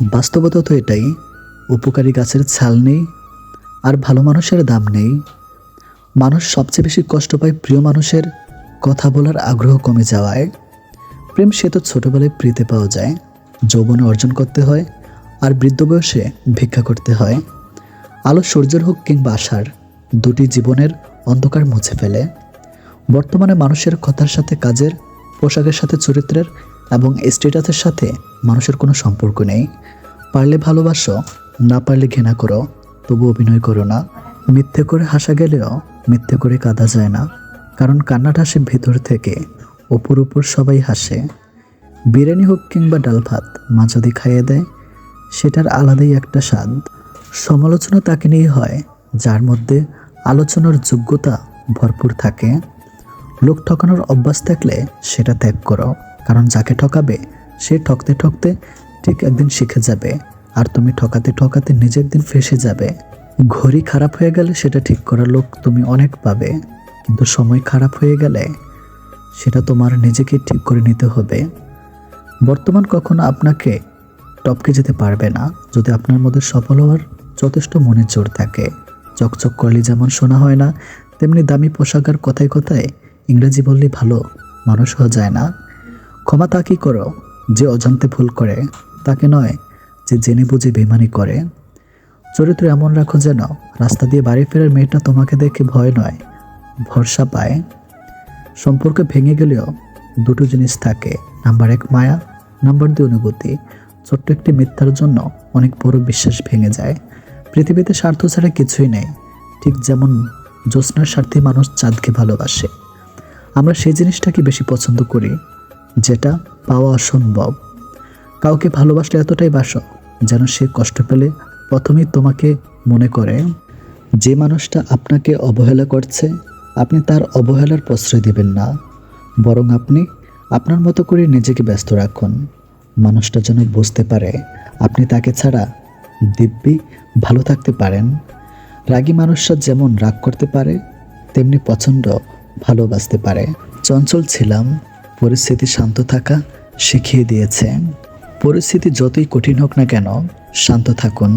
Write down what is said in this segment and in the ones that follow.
বাস্তবতা তো এটাই, উপকারী গাছের ছাল নেই আর ভালো মানুষের দাম নেই। মানুষ সবচেয়ে বেশি কষ্ট পায় প্রিয় মানুষের কথা বলার আগ্রহ কমে যাওয়ায়। প্রেম সে তো ছোটবেলায় প্রীতে পাওয়া যায়, যৌবনে অর্জন করতে হয় আর বৃদ্ধ বয়সে ভিক্ষা করতে হয়। আলো সূর্যের হোক কিংবা আশার দুটি জীবনের অন্ধকার মুছে ফেলে। বর্তমানে মানুষের কথার সাথে কাজের, পোশাকের সাথে চরিত্রের এবং স্টেটাসের সাথে মানুষের কোনো সম্পর্ক নেই। পারলে ভালোবাসো, না পারলে ঘৃণা করো, তবু অভিনয় করো না। মিথ্যে করে হাসা গেলেও মিথ্যে করে কাঁদা যায় না। কারণ কান্নাটা আসে ভেতর থেকে, ওপর উপর সবাই হাসে। বিরিয়ানি হোক কিংবা ডাল ভাত, মা যদি খাইয়ে দেয়, সেটার আলাদাই একটা স্বাদ। সমালোচনা তাকে নিয়ে হয়, যার মধ্যে আলোচনার যোগ্যতা ভরপুর থাকে। লোক ঠকানোর অভ্যাস থাকলে সেটা ত্যাগ করো, কারণ যাকে ঠকাবে, সে ঠকতে ঠকতে ঠিক একদিন শিখে যাবে। আর তুমি ঠকাতে ঠকাতে নিজের দিন ফেসে যাবে। ঘড়ি খারাপ হয়ে গেলে সেটা ঠিক করার লোক তুমি অনেক পাবে। কিন্তু সময় খারাপ হয়ে গেলে সেটা তোমার নিজেকে ঠিক করে নিতে হবে। বর্তমান কখনো আপনাকে টপকে যেতে পারবে না। যদি আপনার মধ্যে সফল হওয়ার যথেষ্ট মনের জোর থাকে, চকচক করলে যেমন শোনা হয় না, তেমনি দামি পোশাক আর কথায় কথায় ইংরেজি বললে ভালো মানুষ হওয়া যায় না। ক্ষমা তা কি করো? যে অজান্তে ভুল করে, তাকে নয় যে জেনে বুঝে বেমানি করে। চরিত্র এমন রাখো যেন রাস্তা দিয়ে বাড়ি ফেরার মেয়েটা তোমাকে দেখে ভয় নয়, ভরসা পায়। সম্পর্ক ভেঙে গেলেও দুটো জিনিস থাকে। নাম্বার এক মায়া, নাম্বার দুই অনুভূতি। ছোট্ট একটি মিথ্যার জন্য অনেক বড় বিশ্বাস ভেঙে যায়। পৃথিবীতে স্বার্থ ছাড়া কিছুই নেই। ঠিক যেমন জ্যোৎস্নার স্বার্থে মানুষ চাঁদকে ভালোবাসে। আমরা সেই জিনিসটাকে বেশি পছন্দ করি, যেটা পাওয়া অসম্ভব। কাউকে ভালোবাসলে এতটাই বাসো যেন সে কষ্ট পেলে প্রথমেই তোমাকে মনে করে, যে মানুষটা আপনাকে অবহেলা করছে, আপনি তার অবহেলার প্রশ্রয় দিবেন না। বরং আপনি আপনার মতো করে নিজেকে ব্যস্ত রাখুন। মানুষটা যেন বুঝতে পারে, আপনি তাকে ছাড়া দিব্যি ভালো থাকতে পারেন। রাগী মানুষরা যেমন রাগ করতে পারে, তেমনি পছন্দ ভালোবাসতে পারে। চঞ্চল ছিলাম, পরিস্থিতি শান্ত থাকা শিখিয়ে দিয়েছে। পরিস্থিতি যতই কঠিন হোক না কেন, শান্ত থাকুন,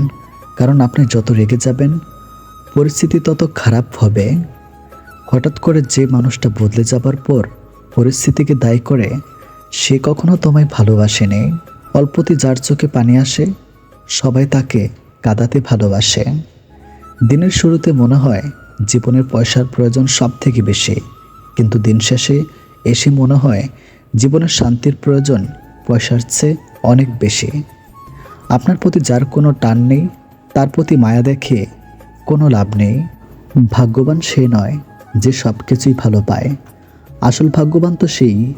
কারণ আপনি যত রেগে যাবেন, পরিস্থিতি তত খারাপ হবে। হঠাৎ করে যে মানুষটা বদলে যাবার পর পরিস্থিতিকে দায়ী করে, সে কখনো তোমায় ভালোবাসেনি। অল্পতি যার চোখে পানি আসে, সবাই তাকে কাদাতে ভালোবাসে। দিনের শুরুতে মনে হয় জীবনের পয়সার প্রয়োজন সব থেকে বেশি, কিন্তু দিন শেষে এসে মনে হয় জীবনের শান্তির প্রয়োজন পয়সার চেয়ে অনেক বেশি। আপনার প্রতি যার কোনো টান নেই, তার প্রতি মায়া দেখে কোনো লাভ নেই। ভাগ্যবান সে নয় যে সব কিছুই ভালো পায়। আসল ভাগ্যবান তো সেই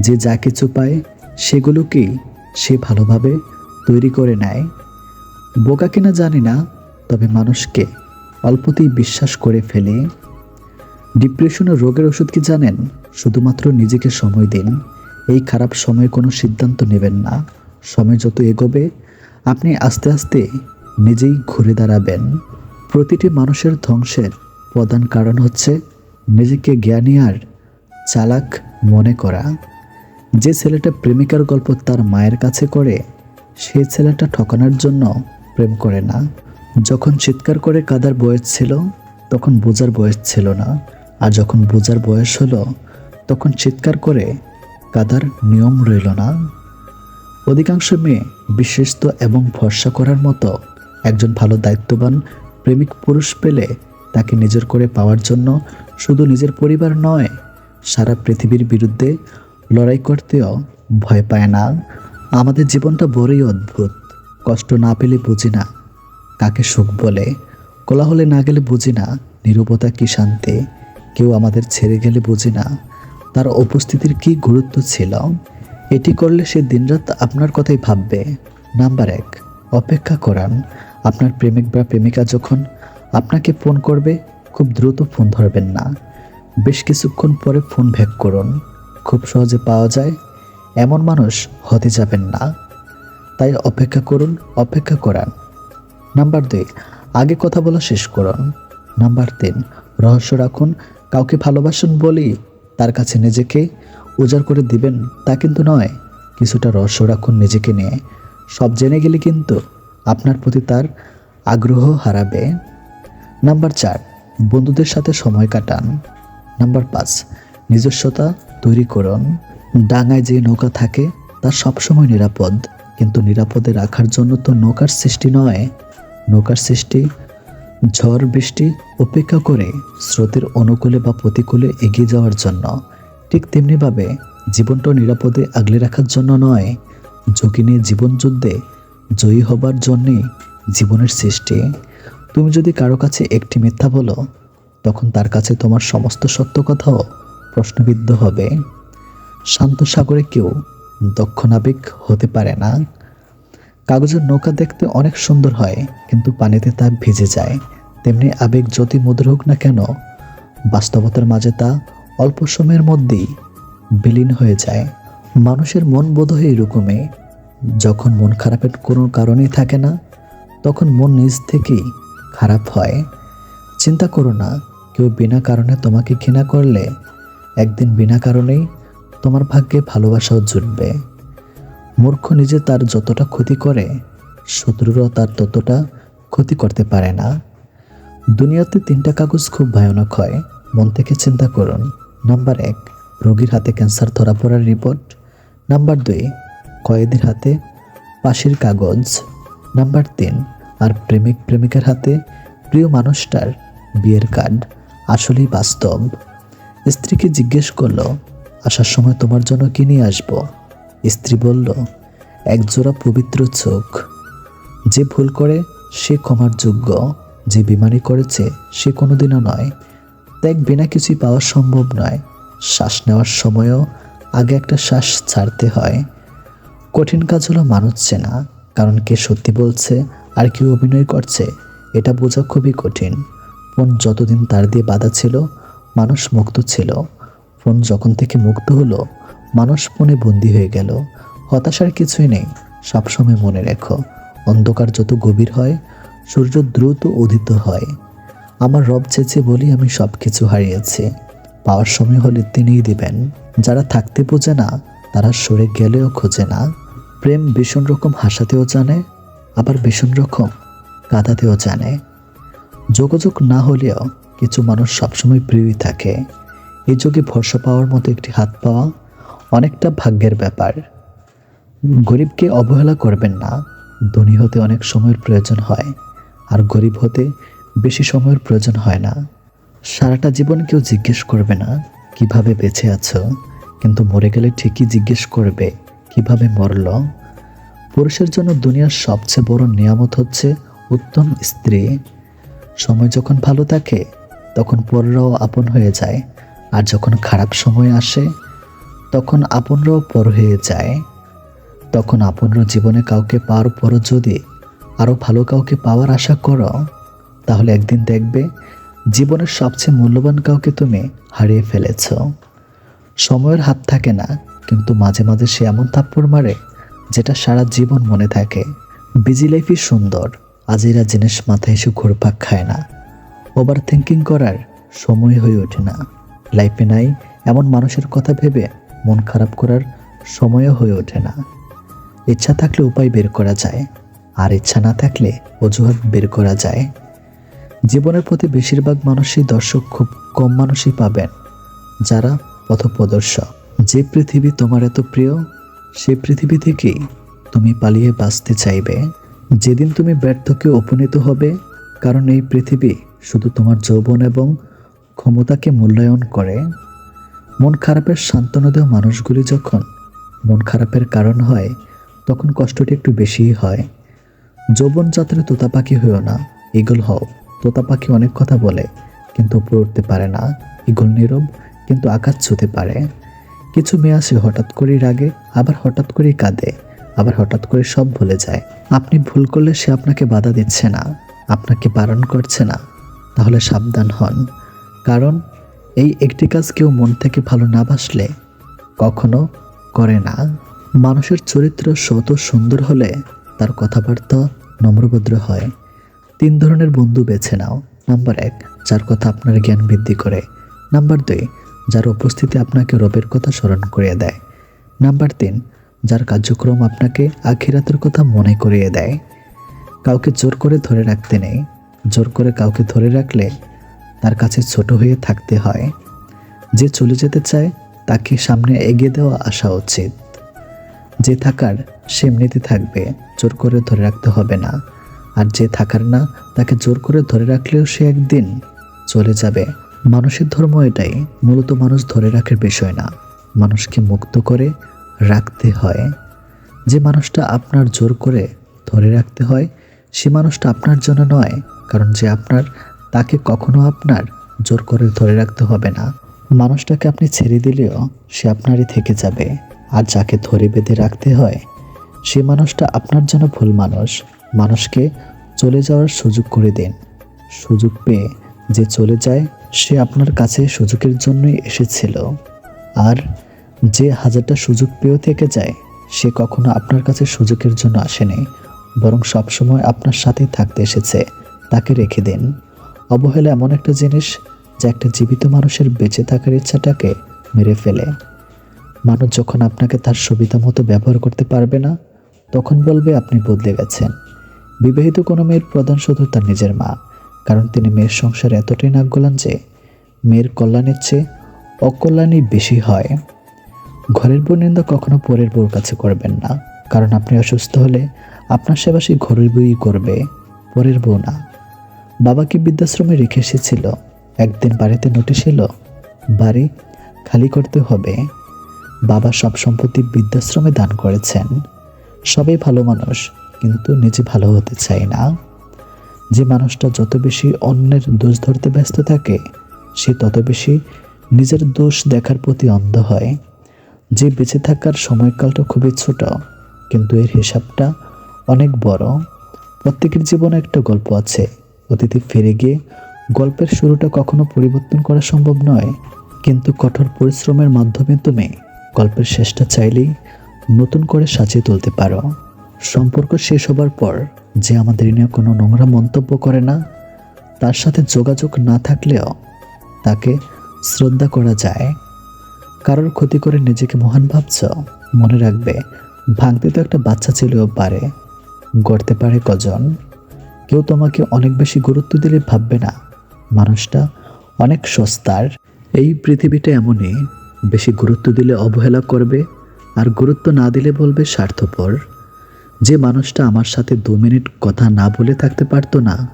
যে যা কিছু পায়, সেগুলোকেই সে ভালোভাবে তৈরি করে নেয়। বোকা কিনা জানি না, তবে মানুষকে অল্পতেই বিশ্বাস করে ফেলে। ডিপ্রেশন ও রোগের ওষুধ কি জানেন? শুধুমাত্র নিজেকে সময় দিন। এই খারাপ সময়ে কোনো সিদ্ধান্ত নেবেন না। সময় যত এগোবে, আপনি আস্তে আস্তে নিজেই ঘুরে দাঁড়াবেন। প্রতিটি মানুষের ধ্বংসের প্রধান কারণ হচ্ছে নিজেকে জ্ঞানী আর চালাক মনে করা। যে ছেলেটা প্রেমিকার গল্প তার মায়ের কাছে করে, সেই ছেলেটা ঠকানোর জন্য প্রেম করে না। যখন চিৎকার করে কাদার বয়স ছিল, তখন বোঝার বয়স ছিল না। আর যখন বোঝার বয়স হলো, তখন চিৎকার করে কাদার নিয়ম রইল না। অধিকাংশ মেয়ে বিশ্বস্ত এবং ভরসা করার মতো একজন ভালো দায়িত্ববান, প্রেমিক পুরুষ পেলে তাকে নিজের করে পাওয়ার জন্য শুধু নিজের পরিবার নয়, সারা পৃথিবীর বিরুদ্ধে লড়াই করতেও ভয় পায় না। আমাদের জীবনটা বড়ই অদ্ভুত, কষ্ট না পেলে বুঝি না কাকে সুখ বলে, কোলাহলে না গেলে বুঝি না, নীরবতা কি শান্তি, কেউ আমাদের ছেড়ে গেলে বুঝি না। তার উপস্থিতির কি গুরুত্ব ছিল? এটি করলে সে দিনরাত আপনার কথাই ভাববে। নাম্বার এক, অপেক্ষা করান। আপনার প্রেমিক বা প্রেমিকা যখন আপনাকে ফোন করবে, খুব দ্রুত ফোন ধরবেন না। বেশ কিছুক্ষণ পরে ফোন ব্যাক করুন। খুব সহজে পাওয়া যায়। এমন মানুষ হতে যাবেন না। তাই অপেক্ষা করুন, অপেক্ষা করান। নাম্বার দুই, আগে কথা বলা শেষ করুন। নাম্বার তিন, রহস্য রাখুন। কাউকে ভালোবাসেন বলেই তার কাছে নিজেকে উজাড় করে দিবেন তা কিন্তু নয়। কিছুটা রহস্য রাখুন নিজেকে নিয়ে। সব জেনে গেলে কিন্তু আপনার প্রতি তার আগ্রহ হারাবে। নাম্বার চার, বন্ধুদের সাথে সময় কাটান। নাম্বার পাঁচ, নিজস্বতা তৈরি করুন। ডাঙায় যে নৌকা থাকে, তা সবসময় নিরাপদ। কিন্তু নিরাপদে রাখার জন্য তো নৌকার সৃষ্টি নয়। নৌকার সৃষ্টি ঝড় বৃষ্টি উপেক্ষা করে স্রোতের অনুকূলে বা প্রতিকূলে এগিয়ে যাওয়ার জন্য ঠিক তেমনিভাবে জীবনটা নিরাপদে আগলে রাখার জন্য নয়। ঝুঁকি নিয়ে জীবন যুদ্ধে জয়ী হবার জন্যে জীবনের সৃষ্টি। তুমি যদি কারও কাছে একটি মিথ্যা বলো, তখন তার কাছে তোমার সমস্ত সত্য কথাও প্রশ্নবিদ্ধ হবে। শান্ত সাগরে কেউ দক্ষ নাবিক হতে পারে না। কাগজের নৌকা দেখতে অনেক সুন্দর হয়, কিন্তু পানিতে তা ভিজে যায়। তেমনি আবেগ যতই মধুর হোক না কেন, বাস্তবতার মাঝে তা অল্প সময়ের মধ্যেই বিলীন হয়ে যায়। মানুষের মন বোধ হয় এরকমই। যখন মন খারাপের কোনো কারণেই থাকে না, তখন মন নিজ থেকেই খারাপ হয়। চিন্তা করো না, কেউ বিনা কারণে তোমাকে ঘৃণা করলে, একদিন বিনা কারণেই তোমার ভাগ্যে ভালোবাসাও জুটবে। মূর্খ নিজে তার যতটা ক্ষতি করে, শত্রুরাও তার ততটা ক্ষতি করতে পারে না। দুনিয়াতে তিনটা কাগজ খুব ভয়ানক হয়। মন থেকে চিন্তা করুন। নাম্বার এক, রোগীর হাতে ক্যান্সার ধরা পড়ার রিপোর্ট। নাম্বার দুই, কয়েদির হাতে পাশের কাগজ। নাম্বার তিন, আর প্রেমিক প্রেমিকার হাতে প্রিয় মানুষটার বিয়ের কার্ড। আসলেই বাস্তব। স্ত্রীকে জিজ্ঞেস করল, আসার সময় তোমার জন্য কি নিয়ে আসব? স্ত্রী বলল, একজোড়া পবিত্র চোখ। যে ভুল করে, সে ক্ষমার যোগ্য। যে বিমানি করেছে, সে কোনোদিনও নয়। ত্যাগ বিনা কিছুই পাওয়া সম্ভব নয়। শ্বাস নেওয়ার সময়ও আগে একটা শ্বাস ছাড়তে হয়। কঠিন কাজ হলো মানুষ চেনা, কারণ কে সত্যি বলছে, আর কেউ অভিনয় করছে, এটা বোঝা খুবই কঠিন। ফোন যতদিন তার দিয়ে বাধা ছিল, মানুষ মুক্ত ছিল। ফোন যখন থেকে মুক্ত হলো মানুষ মনে বন্দী হয়ে গেল। হতাশার কিছুই নেই, সবসময় মনে রেখো। অন্ধকার যত গভীর হয়, সূর্য দ্রুত উদিত হয়। আমার রব চেয়েছে বলি, আমি সব কিছু হারিয়েছি। পাওয়ার সময় হলে তিনিই দিবেন। যারা থাকতে বোঝে না, তারা সরে গেলেও খোঁজে না। প্রেম ভীষণ রকম হাসাতেও জানে, আবার ভীষণ রকম কাঁদাতেও জানে। যোগাযোগ না হলেও কিছু মানুষ সবসময় প্রিয়ই থাকে। এই যুগে ভরসা পাওয়ার মতো একটি হাত পাওয়া অনেকটা ভাগ্যের ব্যাপার। গরিবকে অবহেলা করবেন না, ধনী হতে অনেক সময়ের প্রয়োজন হয়, আর গরিব হতে বেশি সময়ের প্রয়োজন হয় না। সারাটা জীবন কেউ জিজ্ঞেস করবে না, কীভাবে বেঁচে আছো? কিন্তু মরে গেলে ঠিকই জিজ্ঞেস করবে, কীভাবে মরল? পুরুষের জন্য দুনিয়ার সবচেয়ে বড় নিয়ামত হচ্ছে উত্তম স্ত্রী। সময় যখন ভালো থাকে, তখন পররাও আপন হয়ে যায়, আর যখন খারাপ সময় আসে তখন আপনরাও পর হয়ে যায়। তখন আপনরা জীবনে কাউকে পাওয়ার পরও যদি আরও ভালো কাউকে পাওয়ার আশা করো, তাহলে একদিন দেখবে জীবনের সবচেয়ে মূল্যবান কাউকে তুমি হারিয়ে ফেলেছ। সময়ের হাত থাকে না, কিন্তু মাঝে মাঝে সে এমন থাপ্পড় মারে যেটা সারা জীবন মনে থাকে। বিজি লাইফই সুন্দর, আজিরা জিনিস মাথায় এসে ঘুরপাক খায় না। ওভার থিঙ্কিং করার সময় হয়ে ওঠে না। লাইফে নাই এমন মানুষের কথা ভেবে মন খারাপ করার সময়ও হয়ে ওঠে না। ইচ্ছা থাকলে উপায় বের করা যায়, আর ইচ্ছা না থাকলে অজুহাত বের করা যায়। জীবনের প্রতি বেশিরভাগ মানুষই দর্শক, খুব কম মানুষই পাবেন, যারা পথপ্রদর্শক। যে পৃথিবী তোমার এত প্রিয় সেই পৃথিবী থেকেই তুমি পালিয়ে বাঁচতে চাইবে। যেদিন তুমি ব্যর্থকে উপনীত হবে, কারণ এই পৃথিবী শুধু তোমার যৌবন এবং ক্ষমতাকে মূল্যায়ন করে। মন খারাপের সান্ত্বনা দেওয়া মানুষগুলি যখন মন খারাপের কারণ হয়, তখন কষ্টটি একটু বেশিই হয়। যৌবন যাত্রা তোতা পাখি হয়েও না ইগল হও। তোতা পাখি অনেক কথা বলে, কিন্তু উপরে উঠতে পারে না। ইগল নীরব, কিন্তু আকাশ ছুতে পারে। কিছু মেয়ে আসে হঠাৎ করেই রাগে, আবার হঠাৎ করেই কাঁদে, আবার হঠাৎ করে সব ভুলে যায়। আপনি ভুল করলে সে আপনাকে বাধা দিচ্ছে না, আপনাকে বারণ করছে না। তাহলে সাবধান হন, কারণ এই একটি কাজ কেউ মন থেকে ভালো না বাসলে কখনো করে না। মানুষের চরিত্র শত সুন্দর হলে তার কথাবার্তা নম্রভদ্র হয়। তিন ধরনের বন্ধু বেছে নাও। নাম্বার এক, যার কথা আপনার জ্ঞান বৃদ্ধি করে। নাম্বার দুই, যার উপস্থিতি আপনাকে রবের কথা স্মরণ করিয়ে দেয়। নাম্বার তিন, যার কার্যক্রম আপনাকে আখিরাতের কথা মনে করিয়ে দেয়। কাউকে জোর করে ধরে রাখতে নেই। জোর করে কাউকে ধরে রাখলে তার কাছে ছোট হয়ে থাকতে হয়। যে চলে যেতে চায়, তাকে সামনে এগিয়ে দেওয়া আসা উচিত। যে থাকার, সে এমনিতে থাকবে, জোর করে ধরে রাখতে হবে না। আর যে থাকার না, তাকে জোর করে ধরে রাখলেও সে একদিন চলে যাবে। মানুষের ধর্ম এটাই, মূলত মানুষ ধরে রাখার বিষয় না। মানুষকে মুক্ত করে রাখতে হয়। যে মানুষটা আপনার জোর করে ধরে রাখতে হয়, সে মানুষটা আপনার জন্য নয়, কারণ যে আপনার তাকে কখনো আপনার জোর করে ধরে রাখতে হবে না। মানুষটাকে আপনি ছেড়ে দিলেও সে আপনারই থেকে যাবে। আর যাকে ধরে বেঁধে রাখতে হয়, সে মানুষটা আপনার জন্য ভুল মানুষ। মানুষকে চলে যাওয়ার সুযোগ করে দিন। সুযোগ পেয়ে যে চলে যায়, সে আপনার কাছে সুযোগের জন্যই এসেছিল। আর যে হাজারটা সুযোগ পেয়েও থেকে যায়, সে কখনো আপনার কাছে সুযোগের জন্য আসেনি। বরং সবসময় আপনার সাথেই থাকতে এসেছে। তাকে রেখে দিন। অবহেলা এমন একটা জিনিস যা একটা জীবিত মানুষের বেঁচে থাকার ইচ্ছাটাকে মেরে ফেলে। মানুষ যখন আপনাকে তার সুবিধা মতো ব্যবহার করতে পারবে না, তখন বলবে আপনি বদলে গেছেন। বিবাহিত কোনো মেয়ের প্রধান শুধু তার নিজের মা, কারণ তিনি মেয়ের সংসারে এতটাই নাক গলান যে মেয়ের কল্যাণের চেয়ে অকল্যাণই বেশি হয়। ঘরের বউ নিন্দা কখনো পরের বউর কাছে করবেন না, কারণ আপনি অসুস্থ হলে আপনার সেবা সেই ঘরের বউই করবে, পরের বউ না। বাবাকে বৃদ্ধাশ্রমে রেখে এসেছিল। একদিন বাড়িতে নোটিশ এলো, বাড়ি খালি করতে হবে। বাবা সব সম্পত্তি বৃদ্ধাশ্রমে দান করেছেন। সবাই ভালো মানুষ, কিন্তু নিজে ভালো হতে চায় না। যে মানুষটা যত বেশি অন্যের দোষ ধরতে ব্যস্ত থাকে, সে তত বেশি নিজের দোষ দেখার প্রতি অন্ধ হয়। যে বেঁচে থাকার সময়কালটা খুবই ছোট, কিন্তু এর হিসাবটা অনেক বড়। প্রত্যেকের জীবনে একটা গল্প আছে অতীতে ফিরে গিয়ে, গল্পের শুরুটা কখনো পরিবর্তন করা সম্ভব নয়, কিন্তু কঠোর পরিশ্রমের মাধ্যমে তুমি গল্পের শেষটা চাইলেই নতুন করে সাজিয়ে তুলতে পারো। সম্পর্ক শেষ হবার পর যে আমাদের নিয়ে কোনো নোংরা মন্তব্য করে না, তার সাথে যোগাযোগ না থাকলেও তাকে শ্রদ্ধা করা যায়। কারোর ক্ষতি করে নিজেকে মহান ভাবছ, মনে রাখবে ভাঙতে তো একটা বাচ্চা ছেলেও পারে, গড়তে পারে কজন। কেউ তোমাকে অনেক বেশি গুরুত্ব দিলে ভাববে না। মানুষটা অনেক সস্তার। এই পৃথিবীটা এমনই, বেশি গুরুত্ব দিলে অবহেলা করবে আর গুরুত্ব না দিলে বলবে স্বার্থপর। যে মানুষটা আমার সাথে দু মিনিট কথা না বলে থাকতে পারতো না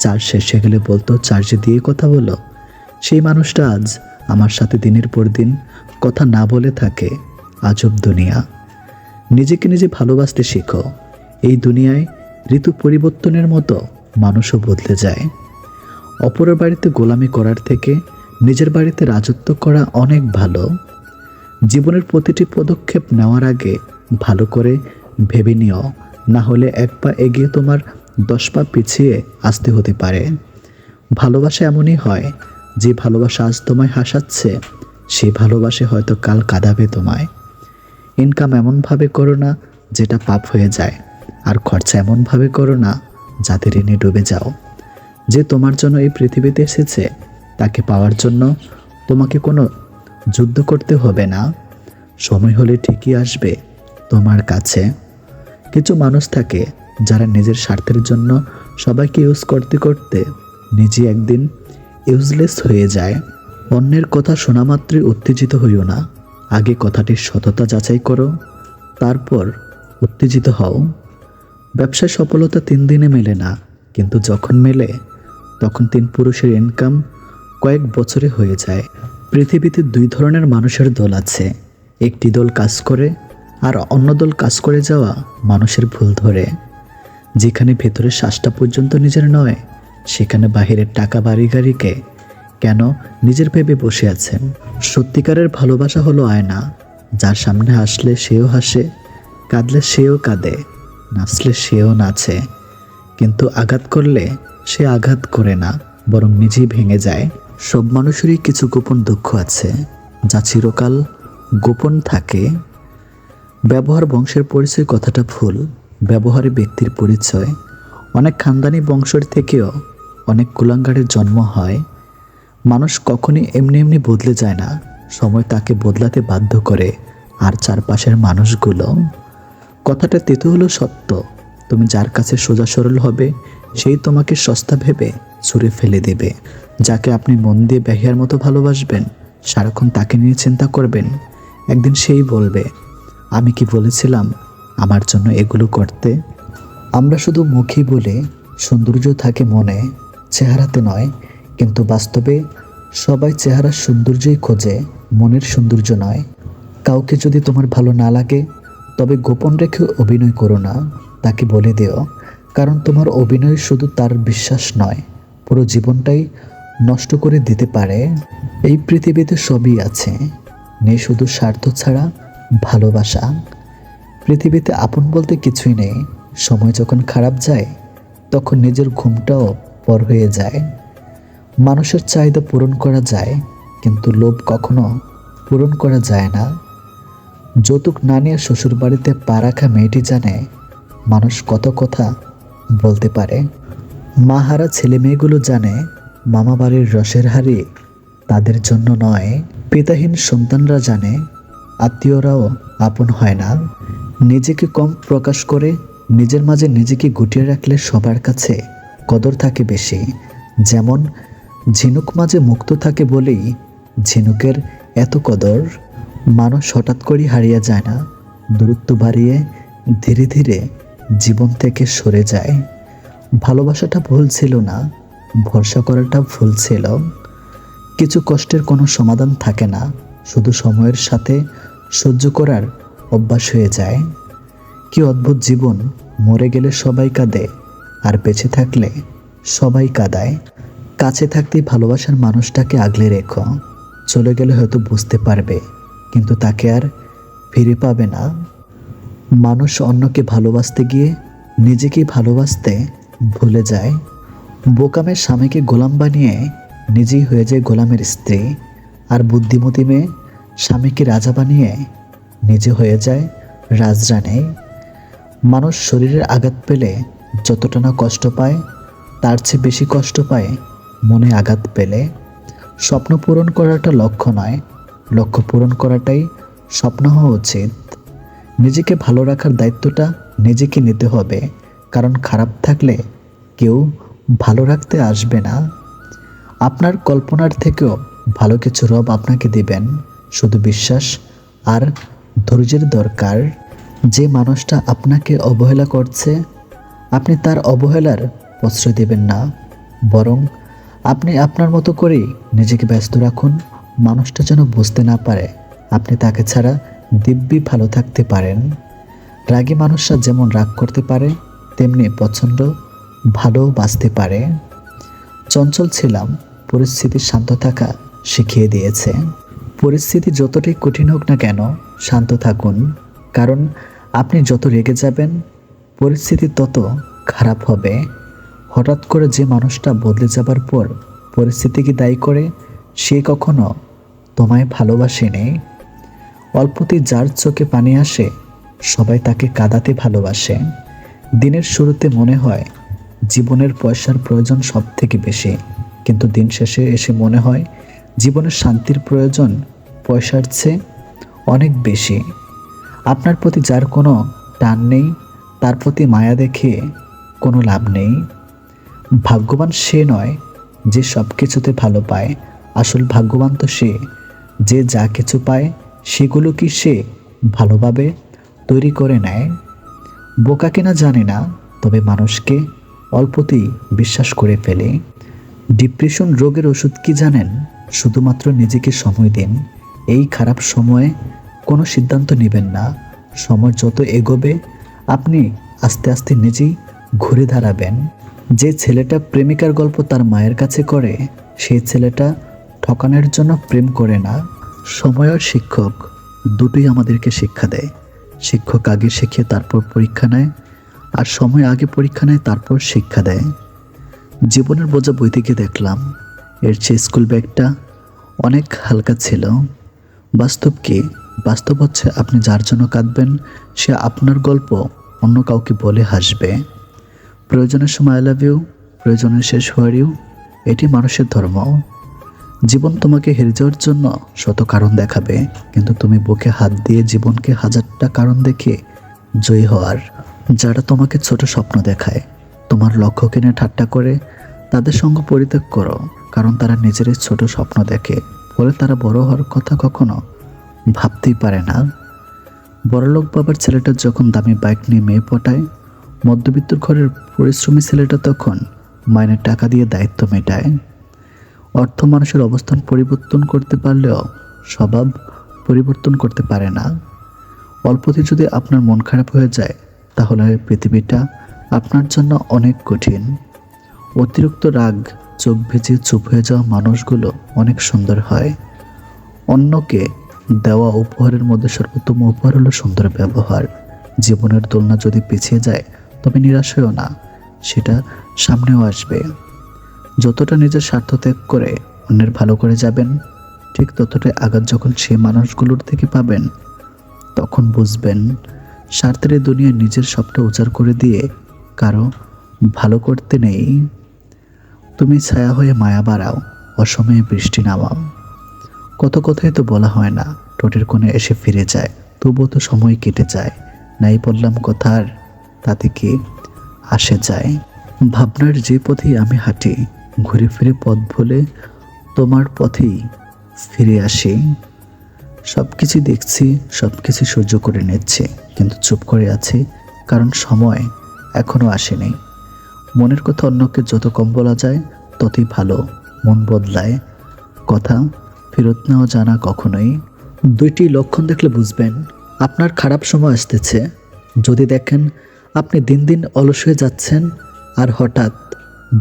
চার্জ শেষে গেলে বলতো, চার্জে দিয়ে কথা বলো। সেই মানুষটা আজ আমার সাথে দিনের পর দিন কথা না বলে থাকে। আজব দুনিয়া। নিজেকে নিজে ভালোবাসতে শেখো। এই দুনিয়ায় ঋতু পরিবর্তনের মতো মানুষও বদলে যায়। অপরের বাড়িতে গোলামি করার থেকে নিজের বাড়িতে রাজত্ব করা অনেক ভালো। জীবনের প্রতিটি পদক্ষেপ নেওয়ার আগে ভালো করে ভেবে নিও, না হলে এক পা এগিয়ে তোমার দশ পা পিছিয়ে আসতে হতে পারে। ভালোবাসা এমনই হয়, যে ভালোবাসা আজ তোমায় হাসাচ্ছে, সেই ভালোবাসে হয়তো কাল কাঁদাবে তোমায়। ইনকাম এমনভাবে করো না, যেটা পাপ হয়ে যায়। আর খরচা এমনভাবে করো না যাতে ঋণে ডুবে যাও। যে তোমার জন্য এই পৃথিবীতে এসেছে, তাকে পাওয়ার জন্য তোমাকে কোনো যুদ্ধ করতে হবে না। সময় হলে ঠিকই আসবে তোমার কাছে। কিছু মানুষ থাকে যারা নিজের স্বার্থের জন্য সবাইকে ইউজ করতে করতে নিজে একদিন ইউজলেস হয়ে যায়। অন্যের কথা শোনা মাত্রই উত্তেজিত হইও না। আগে কথাটির সততা যাচাই করো, তারপর উত্তেজিত হও। ব্যবসায় সফলতা তিন দিনে মেলে না, কিন্তু যখন মেলে, তখন তিন পুরুষের ইনকাম কয়েক বছরে হয়ে যায়। পৃথিবীতে দুই ধরনের মানুষের দল আছে, একটি দল কাজ করে আর অন্য দল কাজ করে যাওয়া মানুষের ভুল ধরে। যেখানে ভেতরের শ্বাসটা পর্যন্ত নিজের নয়, সেখানে বাহিরের টাকা বাড়ি গাড়িকে কেন নিজের ভেবে বসে আছেন? সত্যিকারের ভালোবাসা হলো আয়না, যার সামনে আসলে সেও হাসে, কাঁদলে সেও কাঁদে। নাচলে সেও নাচে, কিন্তু আঘাত করলে সে আঘাত করে না, বরং নিজেই ভেঙে যায়। সব মানুষেরই কিছু গোপন দুঃখ আছে, যা চিরকাল গোপন থাকে। ব্যবহার বংশের পরিচয় কথাটা ভুল, ব্যবহারে ব্যক্তির পরিচয়। অনেক খানদানি বংশের থেকেও অনেক কুলাঙ্গারের জন্ম হয়। মানুষ কখনই এমনি এমনি বদলে যায় না, সময় তাকে বদলাতে বাধ্য করে। আর চারপাশের মানুষগুলো কথাটা তেতো হলো সত্য। তুমি যার কাছে সোজা সরল হবে, সেই তোমাকে সস্তা ভেবে ছুঁড়ে ফেলে দেবে। যাকে আপনি মন দিয়ে ব্যাহিয়ার মতো ভালোবাসবেন, সারাক্ষণ তাকে নিয়ে চিন্তা করবেন। একদিন সেই বলবে, আমি কি বলেছিলাম আমার জন্য এগুলো করতে? আমরা শুধু মুখে বলে, সৌন্দর্য থাকে মনে, চেহারাতে নয়, কিন্তু বাস্তবে সবাই চেহারার সৌন্দর্যই খোঁজে, মনের সৌন্দর্য নয়। কাউকে যদি তোমার ভালো না লাগে তবে গোপন রেখে অভিনয় করো না, তাকে বলে দিও, কারণ তোমার অভিনয় শুধু তার বিশ্বাস নয়, পুরো জীবনটাই নষ্ট করে দিতে পারে। এই পৃথিবীতে সবই আছে নেই শুধু স্বার্থ ছাড়া ভালোবাসা। পৃথিবীতে আপন বলতে কিছুই নেই, সময় যখন খারাপ যায়, তখন নিজের ঘুমটাও পর হয়ে যায়। মানুষের চাহিদা পূরণ করা যায়, কিন্তু লোভ কখনো পূরণ করা যায় না। যৌতুক না নিয়ে শ্বশুর বাড়িতে পা রাখা মেয়েটি জানে মানুষ কত কথা বলতে পারে। মাহারা ছেলে মেয়েগুলো জানে মামা বাড়ির রসের হাড়ি তাদের জন্য নয়। পিতাহীন সন্তানরা জানে, আত্মীয়রাও আপন হয় না। নিজেকে কম প্রকাশ করে নিজের মাঝে নিজেকে গুটিয়ে রাখলে সবার কাছে কদর থাকে বেশি। যেমন, ঝিনুক মাঝে মুক্ত থাকে বলেই ঝিনুকের এত কদর। মানুষ হঠাৎ করেই হারিয়ে যায় না। দূরত্ব বাড়িয়ে ধীরে ধীরে জীবন থেকে সরে যায়। ভালোবাসাটা ভুল ছিল না, ভরসা করাটা ভুল ছিল। কিছু কষ্টের কোনো সমাধান থাকে না, শুধু সময়ের সাথে সহ্য করার অভ্যাস হয়ে যায়। কি অদ্ভুত জীবন, মরে গেলে সবাই কাঁদে, আর বেঁচে থাকলে সবাই কাঁদায়। কাছে থাকতেই ভালোবাসার মানুষটাকে আগলে রেখো, চলে গেলে হয়তো বুঝতে পারবে। কিন্তু তাকে আর ফিরে পাবে না। মানুষ অন্যকে ভালোবাসতে গিয়ে নিজেকে ভালোবাসতে ভুলে যায়। বোকামের স্বামীকে গোলাম বানিয়ে নিজেই হয়ে যায় গোলামের স্ত্রী। আর বুদ্ধিমতী মেয়ে স্বামীকে রাজা বানিয়ে নিজে হয়ে যায় রাজরানী। মানুষ শরীরের আঘাত পেলে যতটা না কষ্ট পায়, তার চেয়ে বেশি কষ্ট পায় মনে আঘাত পেলে। স্বপ্ন পূরণ করাটা লক্ষ্য নয় লক্ষ্য পূরণ করাটাই স্বপ্ন হওয়া উচিত। নিজেকে ভালো রাখার দায়িত্বটা নিজেকে নিতে হবে, কারণ খারাপ থাকলে কেউ ভালো রাখতে আসবে না। আপনার কল্পনার থেকেও ভালো কিছু রব আপনাকে দিবেন, শুধু বিশ্বাস আর ধৈর্যের দরকার। যে মানুষটা আপনাকে অবহেলা করছে, আপনি তার অবহেলার প্রশ্রয় দেবেন না, বরং আপনি আপনার মতো করেই নিজেকে ব্যস্ত রাখুন মানুষটা যেন বুঝতে না পারে, আপনি তাকে ছাড়া দিব্যি ভালো থাকতে পারেন। রাগী মানুষরা যেমন রাগ করতে পারে, তেমনি পছন্দ ভালো বাঁচতে পারে। চঞ্চল ছিলাম, পরিস্থিতি শান্ত থাকা শিখিয়ে দিয়েছে। পরিস্থিতি যতটাই কঠিন হোক না কেন, শান্ত থাকুন। কারণ আপনি যত রেগে যাবেন, পরিস্থিতি তত খারাপ হবে। হঠাৎ করে যে মানুষটা বদলে যাবার পর পরিস্থিতিকে দায়ী করে, সে কখনো তোমায় ভালোবাসেনি অল্পতে যার চোখে পানি আসে, সবাই তাকে কাঁদাতে ভালোবাসে। দিনের শুরুতে মনে হয়, জীবনের পয়সার প্রয়োজন সব থেকে বেশি। কিন্তু দিন শেষে এসে মনে হয়, জীবনের শান্তির প্রয়োজন পয়সার চেয়ে অনেক বেশি। আপনার প্রতি যার কোনো টান নেই, তার প্রতি মায়া দেখে কোনো লাভ নেই। ভাগ্যবান সে নয় যে সব কিছুতে ভালো পায়। আসল ভাগ্যবান তো সে যে যা কিছু পায়, সেগুলো কি সে ভালোভাবে তৈরি করে নেয়? বোকা কিনা জানে না, তবে মানুষকে অল্পতেই বিশ্বাস করে ফেলে। ডিপ্রেশন রোগের ওষুধ কি জানেন? শুধুমাত্র নিজেকে সময় দিন। এই খারাপ সময়ে কোনো সিদ্ধান্ত নেবেন না। সময় যত এগোবে, আপনি আস্তে আস্তে নিজেই ঘুরে দাঁড়াবেন। যে ছেলেটা প্রেমিকার গল্প তার মায়ের কাছে করে, সেই ছেলেটা ঠকানোর জন্য প্রেম করে না, সময় আর শিক্ষক দুটোই আমাদেরকে শিক্ষা দেয়। শিক্ষক আগে শিখে তারপর পরীক্ষা নেয়, আর সময় আগে পরীক্ষা নেয়, তারপর শিক্ষা দেয়। জীবনের বোঝা বই থেকে দেখলাম, এর চেয়ে স্কুল ব্যাগটা অনেক হালকা ছিল। বাস্তব কি? বাস্তব হচ্ছে আপনি যার জন্য কাঁদবেন, সে আপনার গল্প অন্য কাউকে বলে হাসবে। প্রয়োজনের সময় আই লাভ ইউ প্রয়োজনের শেষ হওয়ার ইউ এটি মানুষের ধর্ম। জীবন তোমাকে হেরে যাওয়ার জন্য শত কারণ দেখাবে, কিন্তু তুমি বুকে হাত দিয়ে জীবনকে হাজারটা কারণ দেখে জয়ী হওয়ার। যারা তোমাকে ছোট স্বপ্ন দেখায়, তোমার লক্ষ্যকে নিয়ে ঠাট্টা করে, তাদের সঙ্গে পরিত্যাগ করো, কারণ তারা নিজেরই ছোট স্বপ্ন দেখে। ফলে তারা বড় হওয়ার কথা কখনো ভাবতেই পারে না। বড়লোক বাবার ছেলেটা যখন দামি বাইক নিয়ে মেয়ে পটায় মধ্যবিত্ত ঘরের পরিশ্রমী ছেলেটা তখন মাইনের টাকা দিয়ে দায়িত্ব মেটায়। অর্থ মানুষের অবস্থান পরিবর্তন করতে পারলেও স্বভাব পরিবর্তন করতে পারে না। অল্পতে যদি আপনার মন খারাপ হয়ে যায়, তাহলে পৃথিবীটা আপনার জন্য অনেক কঠিন। অতিরিক্ত রাগ, চোখ ভেজে চুপ হয়ে যাওয়া মানুষগুলো অনেক সুন্দর হয়। অন্যকে দেওয়া উপহারের মধ্যে সর্বোত্তম উপহার হলো সুন্দর ব্যবহার। জীবনের দোলনা যদি পিছিয়ে যায়, তবে নিরাশ হয়েও না, সেটা সামনেও আসবে। যতটা নিজের স্বার্থ ত্যাগ করে অন্যের ভালো করে যাবেন, ঠিক ততটাই আঘাত যখন সে মানুষগুলোর থেকে পাবেন, তখন বুঝবেন স্বার্থের দুনিয়ায় নিজের সবটা উজাড় করে দিয়ে কারও ভালো করতে নেই। তুমি ছায়া হয়ে মায়া বাড়াও, অসময়ে বৃষ্টি নামাও। কত কথাই তো বলা হয় না টোটের কোণে এসে ফিরে যায়, তবুও তো সময় কেটে যায়। নাই বললাম কথার, তাতে কি আসে যায়? ভাবনার যে পথেই আমি হাঁটি ঘুরে ফিরে পথ ভুলে তোমার পথেই ফিরে আসি। সব কিছু দেখছি, সব কিছু সহ্য করে নিচ্ছি, কিন্তু চুপ করে আছি, কারণ সময় এখনও আসেনি। মনের কথা অন্যকে যত কম বলা যায়, ততই ভালো, মন বদলায়। কথা ফেরত নেওয়া জানা কখনোই। দুইটি লক্ষণ দেখলে বুঝবেন, আপনার খারাপ সময় আসতেছে। যদি দেখেন, আপনি দিন দিন অলস হয়ে যাচ্ছেন, আর হঠাৎ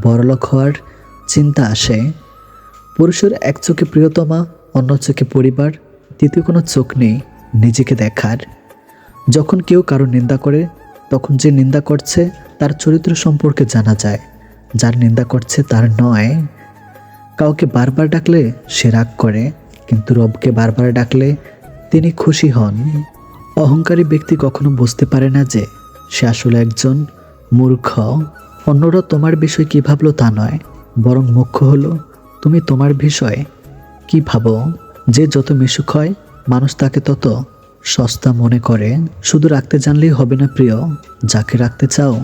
বড়লোক হওয়ার চিন্তা আসে। পুরুষের এক চোখে প্রিয়তমা, অন্য চোখে পরিবার তৃতীয় কোনো চোখ নেই, নিজেকে দেখার। যখন কেউ কারও নিন্দা করে, তখন যে নিন্দা করছে, তার চরিত্র সম্পর্কে জানা যায়। যার নিন্দা করছে, তার নয়। কাউকে বারবার ডাকলে সে রাগ করে, কিন্তু রবকে বারবার ডাকলে তিনি খুশি হন। অহংকারী ব্যক্তি কখনো বুঝতে পারে না যে, সে আসলে একজন মূর্খ। অন্যরা তোমার বিষয় কী ভাবলো তা নয়। বরং মুখ্য হলো, তুমি তোমার বিষয়ে কি ভাবো? যে যত মিশুক হয়, মানুষ তাকে তত সস্তা মনে করে। শুধু রাখতে জানলেই হবে না প্রিয়, যাকে রাখতে চাও,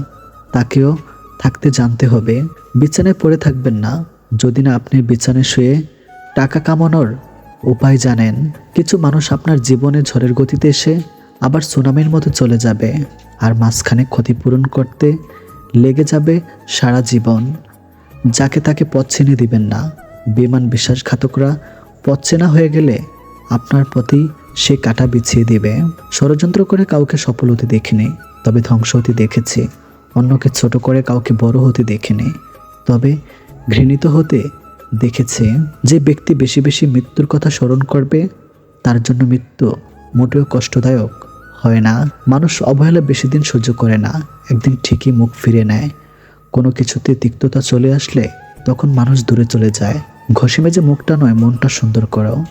তাকেও থাকতে জানতে হবে। বিছানায় পড়ে থাকবেন না। যদি না আপনি বিছানায় শুয়ে টাকা কামানোর উপায় জানেন, কিছু মানুষ আপনার জীবনে ঝড়ের গতিতে এসে আবার সুনামির মতো চলে যাবে। আর মাঝখানে ক্ষতিপূরণ করতে লেগে যাবে সারা জীবন। যাকে তাকে পথ চিনে দিবেন না। বিমান বিশ্বাসঘাতকরা, পথ চেনা হয়ে গেলে আপনার প্রতি সে কাটা বিছিয়ে দিবে। ষড়যন্ত্র করে কাউকে সফল হতে দেখিনি, তবে ধ্বংস হতে দেখেছি। অন্যকে ছোট করে কাউকে বড় হতে দেখিনি, তবে ঘৃণিত হতে দেখেছে যে ব্যক্তি বেশি বেশি মৃত্যুর কথা স্মরণ করবে, তার জন্য মৃত্যু মোটেও কষ্টদায়ক হয় না। মানুষ অবহেলা বেশি দিন সহ্য করে না, একদিন ঠিকই মুখ ফিরে নেয়। কোনো কিছুতে তিক্ততা চলে আসলে তখন মানুষ দূরে চলে যায়। ঘষে মেজে মুখটা নয়, মনটা সুন্দর করো।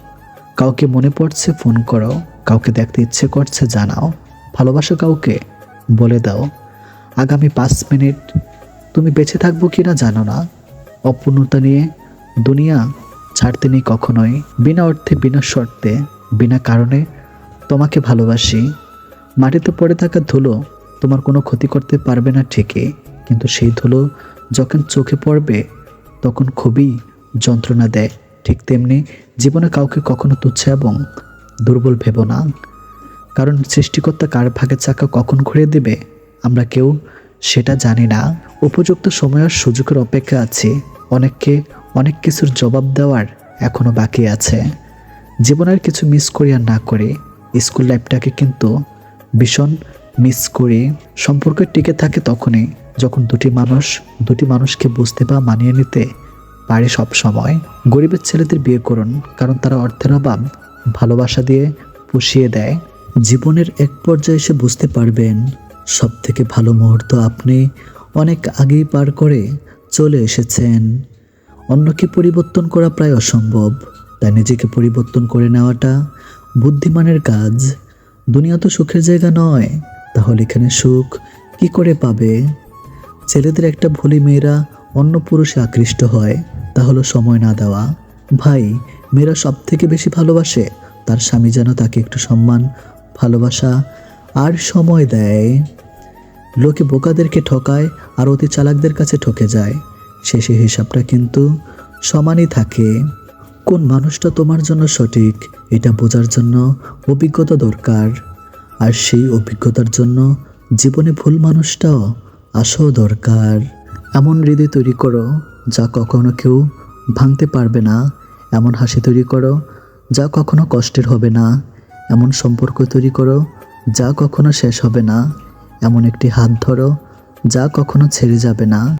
কাউকে মনে পড়ছে, ফোন করো। কাউকে দেখতে ইচ্ছে করছে, জানাও। ভালোবাসো কাউকে, বলে দাও। আগামী পাঁচ মিনিট তুমি বেঁচে থাকব কি না জানো না। অপূর্ণতা নিয়ে দুনিয়া ছাড়তে নেই কখনোই। বিনা অর্থে, বিনা শর্তে, বিনা কারণে তোমাকে ভালোবাসি। মাটিতে পড়ে থাকা ধুলো তোমার কোনো ক্ষতি করতে পারবে না ঠিকই। কিন্তু সেই ধুলো যখন চোখে পড়বে, তখন খুবই যন্ত্রণা দেয়। ঠিক তেমনি জীবনে কাউকে কখনো তুচ্ছ এবং দুর্বল ভেব না। কারণ সৃষ্টিকর্তা কার ভাগের চাকা কখন ঘুরে দেবে, আমরা কেউ সেটা জানি না। উপযুক্ত সময় আর সুযোগের অপেক্ষা আছে। অনেককে, অনেক কিছুর জবাব দেওয়ার এখনও বাকি আছে। জীবনের কিছু মিস করি আর না করে স্কুল লাইফটাকে কিন্তু ভীষণ মিস করি। সম্পর্ক টিকে থাকে তখনই যখন দুটি মানুষ, দুটি মানুষকে বুঝতে বা মানিয়ে নিতে পারে সব সময় গরিবের ছেলেদের বিয়ে করুন, কারণ তারা অর্থের অভাব, ভালোবাসা দিয়ে পুষিয়ে দেয়। জীবনের এক পর্যায়ে এসে বুঝতে পারবেন সব থেকে ভালো মুহূর্ত আপনি অনেক আগেই পার করে চলে এসেছেন। অন্যকে পরিবর্তন করা প্রায় অসম্ভব, তাই নিজেকে পরিবর্তন করে নেওয়াটা বুদ্ধিমানের কাজ। দুনিয়া তো সুখের জায়গা নয়, তাহলে এখানে সুখ কি করে পাবে? ছেলেদের একটা ভুলি মেয়েরা অন্য পুরুষে আকৃষ্ট হয়, তা হলো সময় না দেওয়া। ভাই, মেয়েরা সব থেকে বেশি ভালোবাসে? তার স্বামী যেন তাকে একটু সম্মান, ভালোবাসা আর সময় দেয়। লোকে বোকাদেরকে ঠকায় আর অতি চালাকদের কাছে ঠকে যায়। শেষে হিসাবটা কিন্তু সমানই থাকে। কোন মানুষটা তোমার জন্য সঠিক, এটা বোঝার জন্য অভিজ্ঞতা দরকার। আর সেই অভিজ্ঞতার জন্য জীবনে ভুল মানুষটাও আসাও দরকার। এমন হৃদয় তৈরি করো যা কখনো কেউ ভাঙতে পারবে না। এমন হাসি তৈরি করো যা কখনো কষ্টের হবে না। এমন সম্পর্ক তৈরি করো যা কখনো শেষ হবে না। এমন একটি হাত ধরো যা কখনো ছেড়ে যাবে না।